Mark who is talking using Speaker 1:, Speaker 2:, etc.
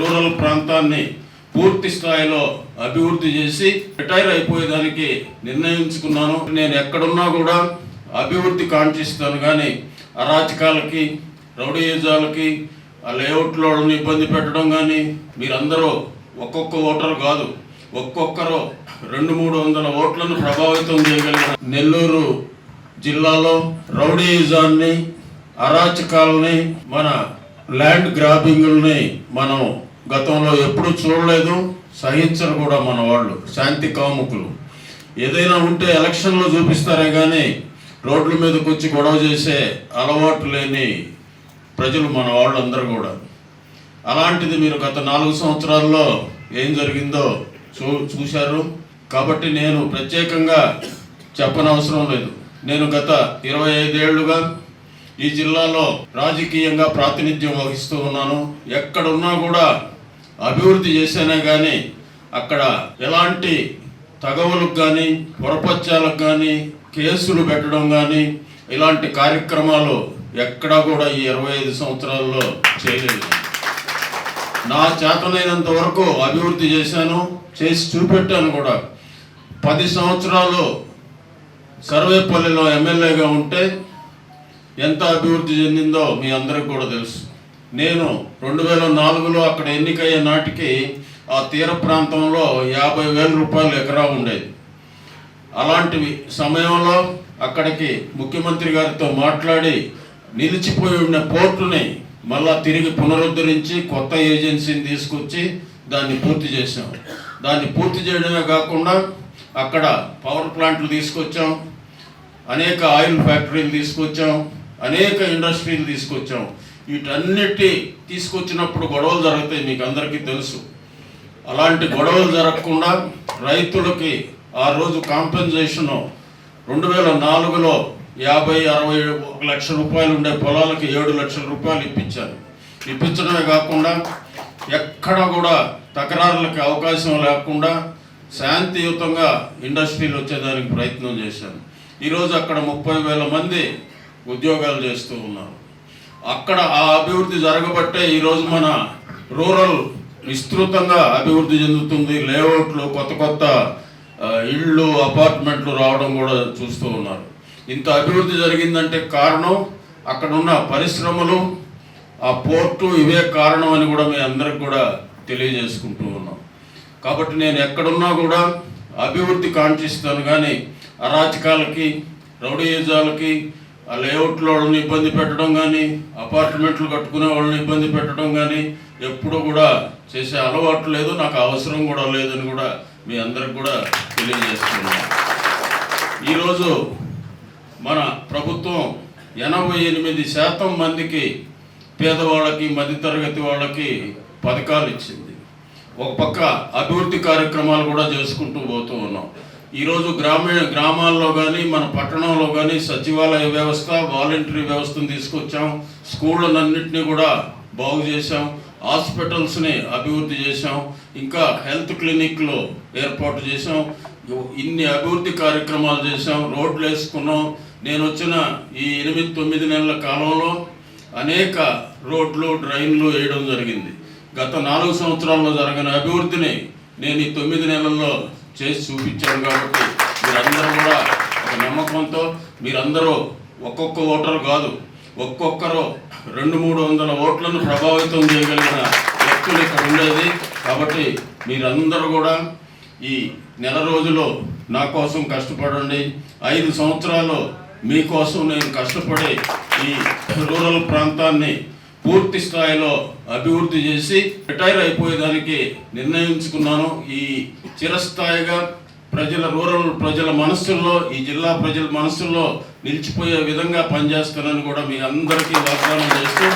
Speaker 1: Rural ప్రాంతాన్ని పూర్తి స్థాయిలో అభివృద్ధి చేసి రిటైర్ అయిపోయేదానికి నిర్ణయించుకున్నాను. నేను ఎక్కడున్నా కూడా అభివృద్ధి కాంక్షిస్తాను. కానీ అరాచకాలకి రౌడీయుజాలకి ఆ లేఅవుట్లో ఇబ్బంది పెట్టడం కానీ మీరందరూ ఒక్కొక్క ఓటర్ కాదు ఒక్కొక్కరు రెండు మూడు వందల ఓట్లను ప్రభావితం చేయగలిగిన నెల్లూరు జిల్లాలో రౌడీయుజాన్ని అరాచకాలని మన ల్యాండ్ గ్రాబింగ్ని మనం గతంలో ఎప్పుడూ చూడలేదు సహించరు కూడా మన వాళ్ళు శాంతి కాముకులు. ఏదైనా ఉంటే ఎలక్షన్లో చూపిస్తారే కానీ రోడ్ల మీదకి వచ్చి గొడవ చేసే అలవాటు లేని ప్రజలు మన వాళ్ళందరూ కూడా. అలాంటిది మీరు గత నాలుగు సంవత్సరాల్లో ఏం జరిగిందో చూ చూశారు. కాబట్టి నేను ప్రత్యేకంగా చెప్పనవసరం లేదు. నేను గత ఇరవై ఐదేళ్ళుగా ఈ జిల్లాలో రాజకీయంగా ప్రాతినిధ్యం వహిస్తూ ఉన్నాను. ఎక్కడున్నా కూడా అభివృద్ధి చేశానే కానీ అక్కడ ఎలాంటి తగవులకు కానీ పొరపత్యాలకు కానీ కేసులు పెట్టడం కానీ ఇలాంటి కార్యక్రమాలు ఎక్కడా కూడా ఈ ఇరవై ఐదు సంవత్సరాల్లో చేయలేదు. నా చేతనైనంత వరకు అభివృద్ధి చేశాను చేసి చూపెట్టాను కూడా. పది సంవత్సరాలు సర్వేపల్లిలో ఎమ్మెల్యేగా ఉంటే ఎంత అభివృద్ధి చెందిందో మీ అందరికి కూడా తెలుసు. నేను రెండు వేల నాలుగులో అక్కడ ఎన్నికయ్యే నాటికి ఆ తీర ప్రాంతంలో యాభై వేల రూపాయలు ఎకరా ఉండేది. అలాంటివి సమయంలో అక్కడికి ముఖ్యమంత్రి గారితో మాట్లాడి నిలిచిపోయి ఉన్న పోర్టుని మళ్ళా తిరిగి పునరుద్ధరించి కొత్త ఏజెన్సీని తీసుకొచ్చి దాన్ని పూర్తి చేసాం దాన్ని పూర్తి చేయడమే కాకుండా అక్కడ పవర్ ప్లాంట్లు తీసుకొచ్చాం. అనేక ఆయిల్ ఫ్యాక్టరీలు తీసుకొచ్చాం. అనేక ఇండస్ట్రీలు తీసుకొచ్చాం. వీటన్నిటి తీసుకొచ్చినప్పుడు గొడవలు జరుగుతాయి మీకు అందరికీ తెలుసు. అలాంటి గొడవలు జరగకుండా రైతులకి ఆ రోజు కాంపెన్సేషను రెండు వేల నాలుగులో యాభై అరవై ఒక లక్ష రూపాయలు ఉండే పొలాలకి ఏడు లక్షల రూపాయలు ఇప్పించాను ఇప్పించడమే కాకుండా ఎక్కడ కూడా తకరారులకి అవకాశం లేకుండా శాంతియుతంగా ఇండస్ట్రీలు వచ్చేదానికి ప్రయత్నం చేశాను ఈరోజు అక్కడ ముప్పై వేల మంది ఉద్యోగాలు చేస్తూ ఉన్నారు. అక్కడ ఆ అభివృద్ధి జరగబట్టే ఈరోజు మన రూరల్ విస్తృతంగా అభివృద్ధి చెందుతుంది. లేఅవుట్లు కొత్త కొత్త ఇళ్ళు అపార్ట్మెంట్లు రావడం కూడా చూస్తూ ఉన్నారు. ఇంత అభివృద్ధి జరిగిందంటే కారణం అక్కడ ఉన్న పరిశ్రమలు ఆ పోర్టు ఇవే కారణం అని కూడా మీ అందరికి కూడా తెలియజేసుకుంటూ ఉన్నాం. కాబట్టి నేను ఎక్కడున్నా కూడా అభివృద్ధి కాంక్షిస్తాను. కానీ అరాచకాలకి రౌడీయిజాలకి ఆ లేఅవుట్లో వాళ్ళని ఇబ్బంది పెట్టడం కానీ అపార్ట్మెంట్లు కట్టుకునే వాళ్ళని ఇబ్బంది పెట్టడం కానీ ఎప్పుడు కూడా చేసే అలవాటు లేదు నాకు అవసరం కూడా లేదని కూడా మీ అందరికి కూడా తెలియజేస్తున్నాను. ఈరోజు మన ప్రభుత్వం ఎనభై ఎనిమిది శాతం మందికి పేదవాళ్ళకి మధ్యతరగతి వాళ్ళకి పథకాలు ఇచ్చింది. ఒక పక్క అభివృద్ధి కార్యక్రమాలు కూడా చేసుకుంటూ పోతూ ఉన్నాం. ఈరోజు గ్రామీణ గ్రామాల్లో కానీ మన పట్టణంలో కానీ సచివాలయ వ్యవస్థ వాలంటరీ వ్యవస్థను తీసుకొచ్చాం. స్కూళ్ళనన్నింటినీ కూడా బాగు చేశాం. హాస్పిటల్స్ని అభివృద్ధి చేశాం. ఇంకా హెల్త్ క్లినిక్లు ఏర్పాటు చేశాం. ఇన్ని అభివృద్ధి కార్యక్రమాలు చేశాం. రోడ్లు వేసుకున్నాం. నేను వచ్చిన ఈ ఎనిమిది తొమ్మిది నెలల కాలంలో అనేక రోడ్లు డ్రైన్లు వేయడం జరిగింది. గత నాలుగు సంవత్సరాల్లో జరిగిన అభివృద్ధిని నేను ఈ తొమ్మిది నెలల్లో చేసి చూపించాను కాబట్టి మీరందరూ కూడా ఒక నమ్మకంతో మీరందరూ ఒక్కొక్క ఓటర్ కాదు ఒక్కొక్కరు రెండు మూడు వందల ఓట్లను ప్రభావితం చేయగలిగిన వ్యక్తులు ఇక్కడ ఉండేది. కాబట్టి మీరందరూ కూడా ఈ నెల రోజులు నా కోసం కష్టపడండి. ఐదు సంవత్సరాలు మీకోసం నేను కష్టపడి ఈ రూరల్ ప్రాంతాన్ని పూర్తి స్థాయిలో అభివృద్ధి చేసి రిటైర్ అయిపోయేదానికి నిర్ణయించుకున్నాను. ఈ చిరస్థాయిగా ప్రజల రూరల్ ప్రజల మనస్సుల్లో ఈ జిల్లా ప్రజల మనస్సుల్లో నిలిచిపోయే విధంగా పనిచేస్తానని కూడా మీ అందరికీ వాగ్దానం చేస్తూ